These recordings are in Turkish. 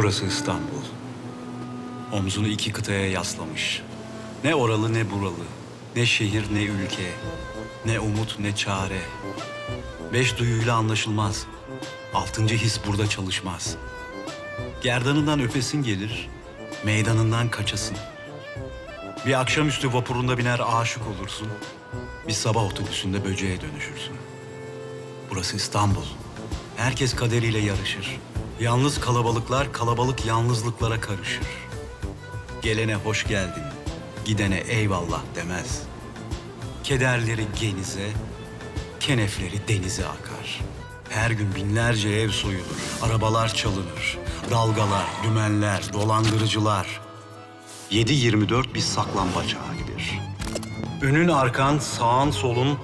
Burası İstanbul. Omzunu iki kıtaya yaslamış. Ne oralı ne buralı. Ne şehir ne ülke. Ne umut ne çare. Beş duyuyla anlaşılmaz. Altıncı his burada çalışmaz. Gerdanından öpesin gelir, meydanından kaçasın. Bir akşamüstü vapurunda biner aşık olursun. Bir sabah otobüsünde böceğe dönüşürsün. Burası İstanbul. Herkes kaderiyle yarışır. Yalnız kalabalıklar kalabalık yalnızlıklara karışır. Gelene hoş geldin, gidene eyvallah demez. Kederleri genize, kenefleri denize akar. Her gün binlerce ev soyulur, arabalar çalınır. Dalgalar, dümenler, dolandırıcılar. 7-24 bir saklambaç gibidir. Önün arkan, sağın solun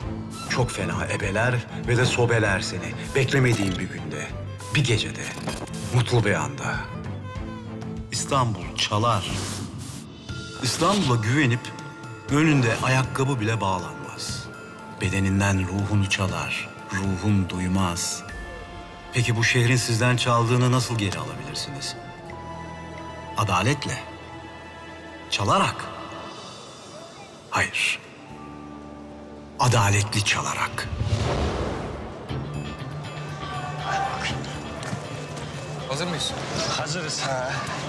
çok fena ebeler ve de sobeler seni. Beklemediğin bir günde, bir gecede, mutlu bir anda. İstanbul çalar. İstanbul'a güvenip önünde ayakkabı bile bağlanmaz. Bedeninden ruhunu çalar, ruhun duymaz. Peki bu şehrin sizden çaldığını nasıl geri alabilirsiniz? Adaletle. Çalarak. Hayır. Adaletli çalarak. Hazır mıyız? Hazırız.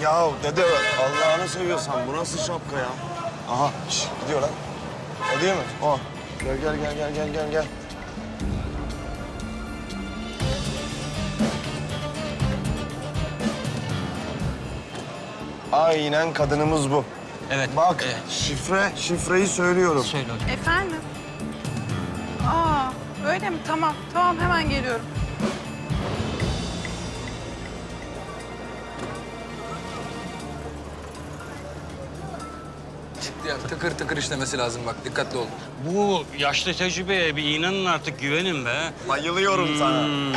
Ya dede Allah'ını seviyorsan bu nasıl şapka ya? Aha şş, gidiyor lan. O değil mi? O. Gel gel gel gel gel gel gel. Aynen kadınımız bu. Evet. Bak Evet. şifre, şifreyi söylüyorum. Söyle hocam. Efendim? Aa, öyle mi? Tamam, tamam hemen geliyorum. Ya. Tıkır tıkır işlemesi lazım bak. Dikkatli ol. Bu yaşlı tecrübeye bir inanın artık güvenin be. Bayılıyorum sana. Hmm.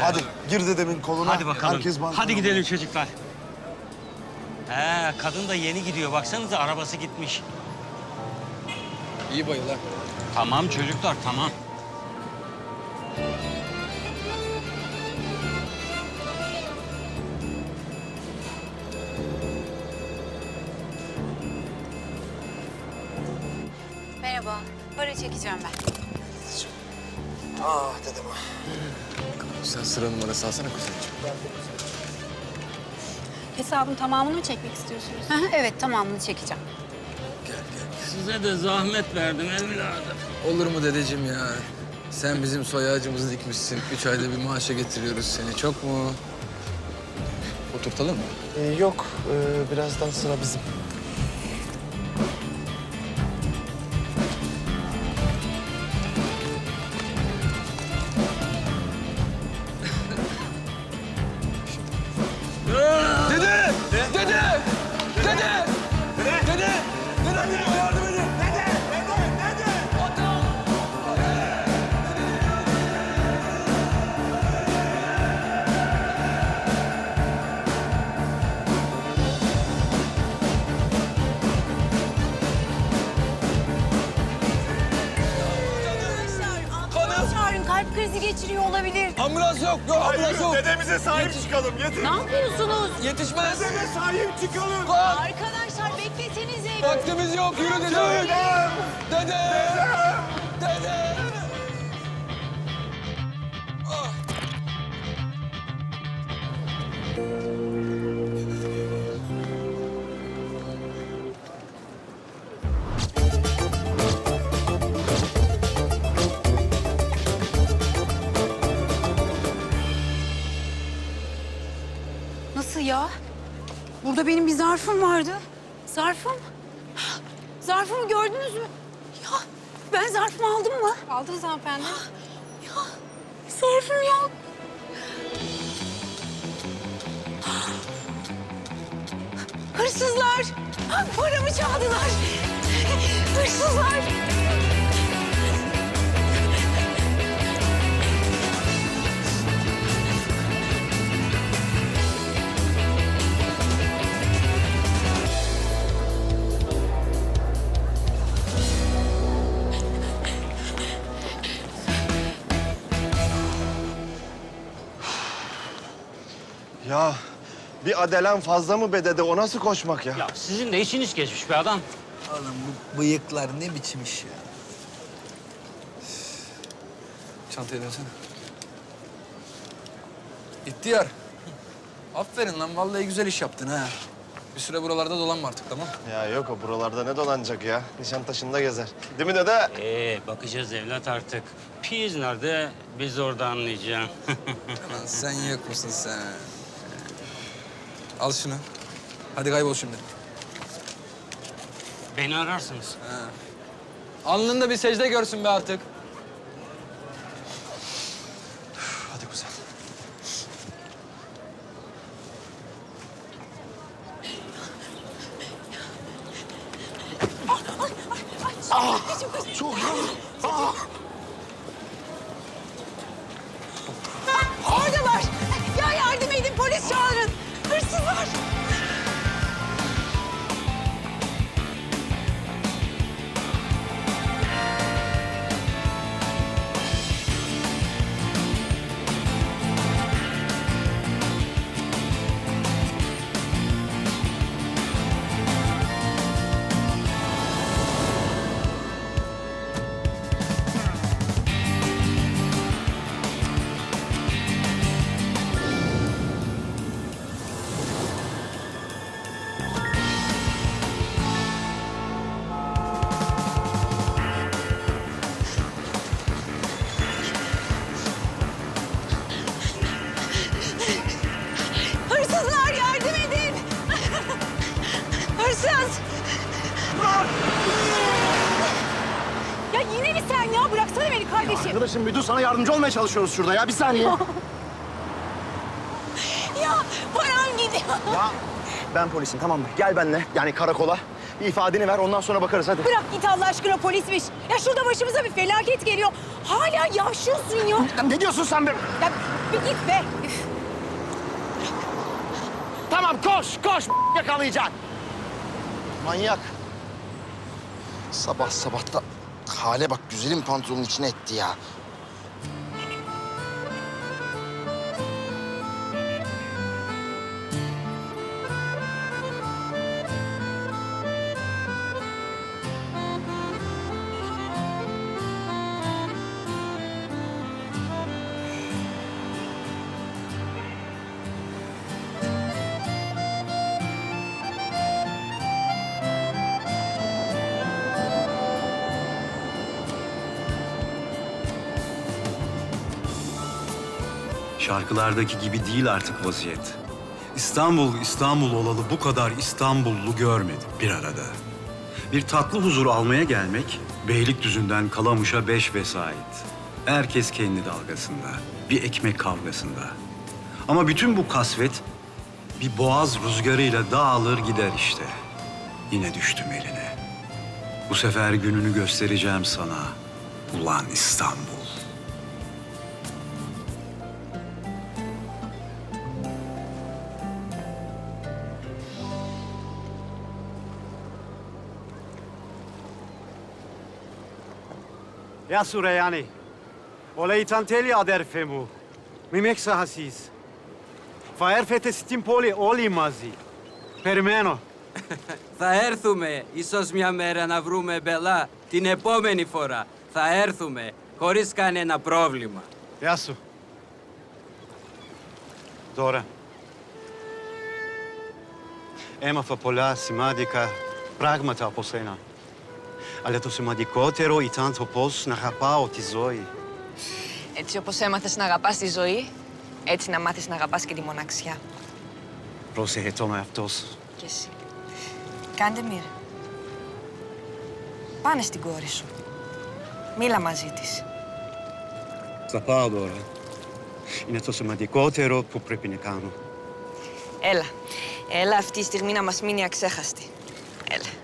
Hadi gir dedemin koluna. Hadi bakalım. Herkes bana. Hadi gidelim çocuklar. He, kadın da yeni gidiyor. Baksanıza arabası gitmiş. İyi bayıl ha. Tamam çocuklar, tamam. Para çekeceğim ben. Ah dedem. Sen sıra numarası alsana kuzenciğim. Hesabın tamamını mı çekmek istiyorsunuz? Hı hı, evet tamamını çekeceğim. Size de zahmet verdim evladım. Olur mu dedeciğim ya? Sen bizim soy ağacımızı dikmişsin. Üç ayda bir maaşa getiriyoruz seni. Çok mu? Oturtalım mı? Ee, yok, ee, birazdan sıra bizim. Kalp krizi geçiriyor olabilir. Ambulans yok! Yok ambulans yok! Dedemize sahip çıkalım. Yeter. Ne yapıyorsunuz? Yetişmez! Dedeme sahip çıkalım. Arkadaşlar beklesenize. Vaktimiz yok! Yürü dede! Dede! Dede! Nasıl ya? Burada benim bir zarfım vardı. Zarfım? Zarfımı gördünüz mü? Ya ben zarfımı aldım mı? Aldınız hanımefendi. Ya zarfım yok. Hırsızlar! Paramı çaldılar! Hırsızlar! Ya Bir adelen fazla mı bedede? O nasıl koşmak ya? Ya sizin de işiniz geçmiş be adam. Oğlum bu bıyıklar ne biçim iş ya. Çantaya dönsene. İhtiyar. Aferin lan vallahi güzel iş yaptın ha. Bir süre buralarda dolanma artık tamam? Ya yok o buralarda ne dolanacak ya? Nişantaşı'nda gezer. Değil mi dede? Ee bakacağız evlat artık. Piyiz nerede? Biz orada anlayacağız. Lan sen yok musun sen? Al şunu. Hadi kaybol şimdi. Beni ararsınız. Alnında bir secde görsün be artık. Hadi güzel. Çok iyi. Oradalar. Ya yine mi sen ya? Bıraksana beni kardeşim. Arkadaşım bir dur sana yardımcı olmaya çalışıyoruz şurada ya. Bir saniye. Ya param gidiyor. ya ben polisim tamam mı? Gel benimle yani karakola. Bir ifadeni ver ondan sonra bakarız hadi. Bırak git Allah aşkına polismiş. Ya şurada başımıza bir felaket geliyor. Hala yaşıyorsun ya. Ya ne diyorsun sen be? Ya bir git be. Üf. Tamam koş koş yakalayacaksın. Manyak. Sabah sabah da hale bak güzelim pantolonun içine etti ya. Şarkılardaki gibi değil artık vaziyet. İstanbul, İstanbul olalı bu kadar İstanbullu görmedim bir arada. Bir tatlı huzur almaya gelmek, Beylikdüzü'nden Kalamış'a beş vesait. Herkes kendi dalgasında, bir ekmek kavgasında. Ama bütün bu kasvet bir boğaz rüzgarıyla dağılır gider işte. Yine düştüm eline. Bu sefer gününü göstereceğim sana. Ulan İstanbul. Γεια σου ρε Γιάννη. Όλα ήταν τέλεια αδέρφε μου. Μη με ξεχάσεις. Θα έρθετε στην πόλη όλοι μαζί. Περιμένω. Θα έρθουμε, ίσως μια μέρα να βρούμε μπελά την επόμενη φορά. Θα έρθουμε, χωρίς κανένα πρόβλημα. Γεια σου. Τώρα. Έμαθα πολλά σημαντικά πράγματα από σένα. Αλλά το σημαντικότερο ήταν το πώς να αγαπάω τη ζωή. Έτσι όπως έμαθες να αγαπάς τη ζωή, έτσι να μάθεις να αγαπάς και τη μοναξιά. Πρόσεχε το με αυτός. Και εσύ. Κάντε μοίρα. Πάνε στην κόρη σου. Μίλα μαζί της. Θα πάω τώρα. Είναι το σημαντικότερο που πρέπει να κάνω. Έλα. Έλα αυτή η στιγμή να μας μείνει αξέχαστη. Έλα.